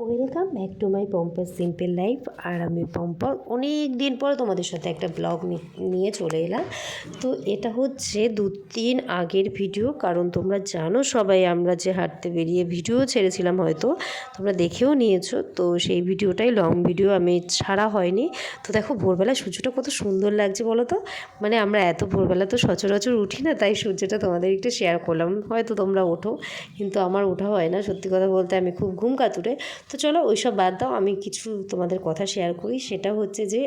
Welcome back to my Pompa's simple life আর আমি পম্পা অনেক দিন পরে তোমাদের সাথে একটা ব্লগ নিয়ে চলে এলাম। তো এটা হচ্ছে দু তিন আগের ভিডিও কারণ তোমরা জানো সবাই আমরা যে হাঁটতে বেরিয়ে ভিডিও ছেড়েছিলাম হয়তো, তোমরা দেখেও নিয়েছো। তো সেই ভিডিওটাই লং ভিডিও আমি ছাড়া হয়নি। তো দেখো ভোরবেলা সূর্যটা কত সুন্দর লাগছে বলো তো? মানে আমরা এত ভোরবেলা তো সচরাচর উঠি না, তাই সূর্যটা তোমাদের একটু শেয়ার করলাম। হয়তো তোমরা ওঠো, কিন্তু আমার ওঠা হয় না সত্যি কথা বলতে, আমি খুব ঘুম কাতুরে। তো চলো ওইসব বাদ দাও আমি কিছু তোমাদের কথা শেয়ার করি। সেটা হচ্ছে যে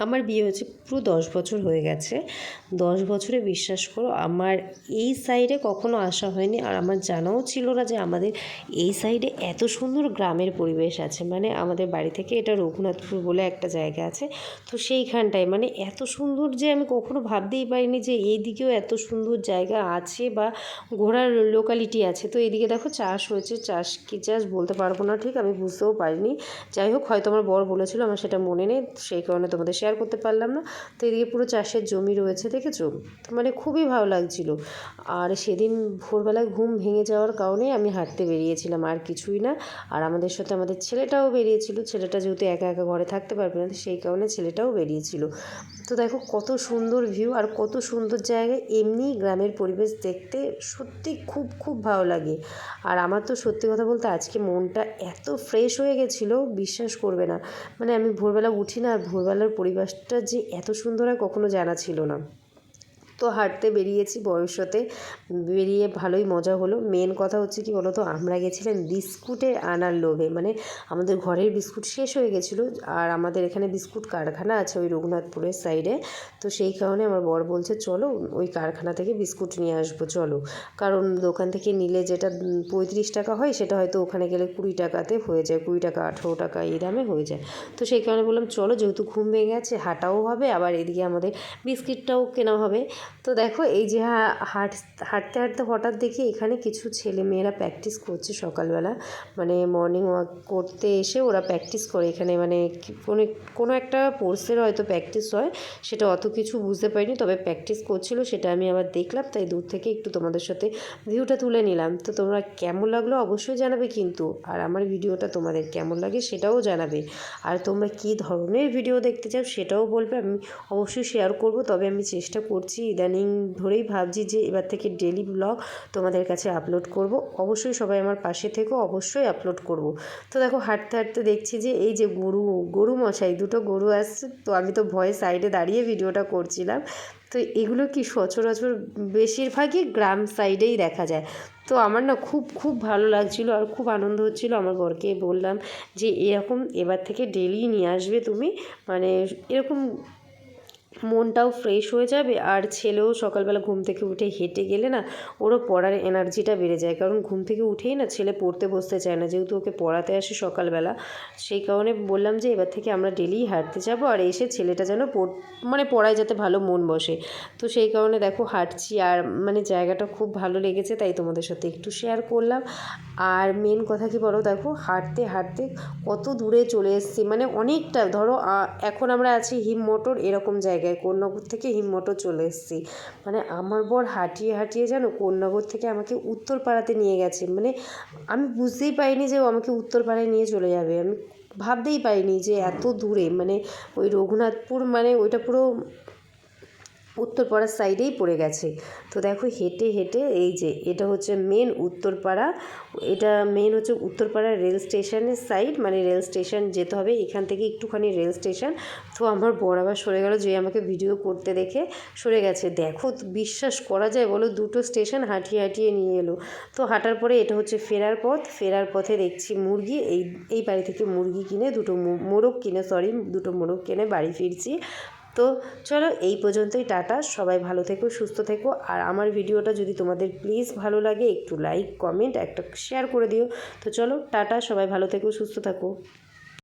আমার বিয়ে হয়েছে পুরো দশ বছর হয়ে গেছে। দশ বছরে বিশ্বাস করো, আমার এই সাইডে কখনো আসা হয়নি। আর আমার জানাও ছিল না যে আমাদের এই সাইডে এত সুন্দর গ্রামের পরিবেশ আছে। মানে আমাদের বাড়ি থেকে এটা রঘুনাথপুর বলে একটা জায়গা আছে। তো সেইখানটায় মানে এত সুন্দর যে আমি কখনো ভাবতেই পারিনি যে এই দিকেও এত সুন্দর জায়গা আছে বা ঘোরার লোকালিটি আছে। তো এদিকে দেখো চাষ হয়েছে, চাষ কী চাষ বলতে পারব না ঠিক, আমি বুঝতেও পারিনি। যাই হোক, হয়তো আমার বর বলেছিল, আমার সেটা মনে নেই। সেই কারণে তোমাদের শেয়ার করতে পারলাম না। তো এদিকে পুরো চাষের জমি রয়েছে, দেখেছ? মানে খুবই ভালো লাগছিল। আর সেদিন ভোরবেলায় ঘুম ভেঙে যাওয়ার কারণে আমি হাঁটতে বেরিয়েছিলাম, আর কিছুই না। আর আমাদের সাথে আমাদের ছেলেটাও বেরিয়েছিল। ছেলেটা যেহেতু একা একা ঘরে থাকতে পারবে না সেই কারণে ছেলেটাও বেরিয়েছিল। তো দেখো কত সুন্দর ভিউ আর কত সুন্দর জায়গায় এমনি গ্রামের পরিবেশ দেখতে সত্যি খুব খুব ভালো লাগে। আর আমার তো সত্যি কথা বলতে আজকে মনটা এত ফ্রেশ হয়ে গেছিল, বিশ্বাস করবে না। মানে আমি ভোরবেলা উঠি না, আর ভোরবেলার পরিবেশটা যে এত সুন্দর হয় কখনো জানা ছিল না। তো হাঁটতে বেরিয়েছি ভবিষ্যতে। বেরিয়ে ভালোই মজা হলো। মেন কথা হচ্ছে কি বলতো? আমরা গেছিলাম বিস্কুটে আনার লোভে। মানে আমাদের ঘরের বিস্কুট শেষ হয়ে গেছিল। আর আমাদের এখানে বিস্কুট কারখানা আছে ওই রঘুনাথপুরের সাইডে তো সেই কারণে আমার বর বলছে, চলো ওই কারখানা থেকে বিস্কুট নিয়ে আসব, চলো। কারণ দোকান থেকে নিলে যেটা পঁয়ত্রিশ টাকা হয়, সেটা হয়তো ওখানে গেলে কুড়ি টাকাতে হয়ে যায়। কুড়ি টাকা, আঠেরো টাকা এই দামে হয়ে যায়। তো সেই কারণে বললাম, চলো যেহেতু ঘুম ভেঙে গেছে, হাঁটাও হবে। আবার এদিকে আমাদের বিস্কিটটাও কেনা হবে। তো দেখো, এই যে হাঁট, হাঁটতে হাঁটতে হঠাৎ দেখি এখানে কিছু ছেলে মেয়েরা প্র্যাকটিস করছে সকালবেলা। মানে মর্নিং ওয়াক করতে এসে ওরা প্র্যাকটিস করে। এখানে মানে কোনো কোনো একটা কোর্সের হয়তো প্র্যাকটিস হয়, সেটা অত কিছু বুঝতে পারিনি। তবে প্র্যাকটিস করছিল, সেটা আমি আবার দেখলাম, তাই দূর থেকে একটু তোমাদের সাথে ভিউটা তুলে নিলাম। তো তোমরা কেমন লাগল অবশ্যই জানাবে কিন্তু, আর আমার ভিডিওটা তোমাদের কেমন লাগে সেটাও জানাবে। আর তোমরা কী ধরনের ভিডিও দেখতে চাও সেটাও বলবে, আমি অবশ্যই শেয়ার করব। তবে আমি চেষ্টা করছি ইদানিং ধরেই ভাবছি যে এবার থেকে ডেলি ব্লগ তোমাদের কাছে আপলোড করব। অবশ্যই সবাই আমার পাশে থেকেও অবশ্যই আপলোড করব। তো দেখো, হাঁটতে হাঁটতে দেখছি যে এই যে গরু গরু মশাই, দুটো গরু আসছে। তো আমি তো ভয়ে সাইডে দাঁড়িয়ে ভিডিওটা করছিলাম। তো এগুলো কি সচরাচর বেশিরভাগই গ্রাম সাইডেই দেখা যায়। তো আমার না খুব খুব ভালো লাগছিল আর খুব আনন্দ হচ্ছিল। আমার বরকে বললাম যে এরকম এবার থেকে ডেলি নিয়ে আসবে তুমি। মানে এরকম মনটাও ফ্রেশ হয়ে যাবে আর ছেলেও সকালবেলা ঘুম থেকে উঠে হেঁটে গেলে না ওরও পড়ার এনার্জিটা বেড়ে যায়। কারণ ঘুম থেকে উঠেই না ছেলে পড়তে বসতে চায় না। যেহেতু ওকে পড়াতে আসে সকালবেলা, সেই কারণে বললাম যে এবার থেকে আমরা ডেলি হাঁটতে যাব আর এসে ছেলেটা যেন মানে পড়ায় যাতে ভালো মন বসে। তো সেই কারণে দেখো হাঁটছি আর মানে জায়গাটা খুব ভালো লেগেছে, তাই তোমাদের সাথে একটু শেয়ার করলাম। আর মেন কথা কি বলো? দেখো হাঁটতে হাঁটতে কত দূরে চলে এসেছি। মানে অনেকটা ধরো এখন আমরা আছি হিম মোটর এরকম জায়গায়। কোন্নগর থেকে হিমমটর চলে এসেছি। মানে আমার বর হাঁটিয়ে হাঁটিয়ে যেন কোন্নগর থেকে আমাকে উত্তরপাড়াতে নিয়ে গেছে। মানে আমি বুঝতেই পারিনি যে ও আমাকে উত্তরপাড়ায় নিয়ে চলে যাবে। আমি ভাবতেই পারিনি যে এত দূরে মানে ওই রঘুনাথপুর মানে ওইটা পুরো উত্তরপাড়ার সাইডেই পড়ে গেছে। তো দেখো হেঁটে হেঁটে এই যে এটা হচ্ছে মেন উত্তরপাড়া এটা মেন হচ্ছে উত্তরপাড়া রেল স্টেশনের সাইড মানে রেল স্টেশন যেতে হবে। এখান থেকে একটুখানি রেল স্টেশন তো আমার বর আবার সরে গেল যে আমাকে ভিডিও করতে দেখে সরে গেছে। দেখো, বিশ্বাস করা যায় বলো, দুটো স্টেশন হাঁটিয়ে হাঁটিয়ে নিয়ে এলো। তো হাঁটার পরে এটা হচ্ছে ফেরার পথ। ফেরার পথে দেখছি মুরগি, এই এই বাড়ি থেকে মুরগি কিনে দুটো মোরগ কিনে সরি দুটো মোরগ কিনে বাড়ি ফিরছি। তো চলো এই পর্যন্তই, টাটা। সবাই ভালো থেকো, সুস্থ থেকো। আর আমার ভিডিওটা যদি তোমাদের প্লিজ ভালো লাগে, একটু লাইক কমেন্ট একটা শেয়ার করে দিও। তো চলো, টাটা। সবাই ভালো থেকো, সুস্থ থাকো।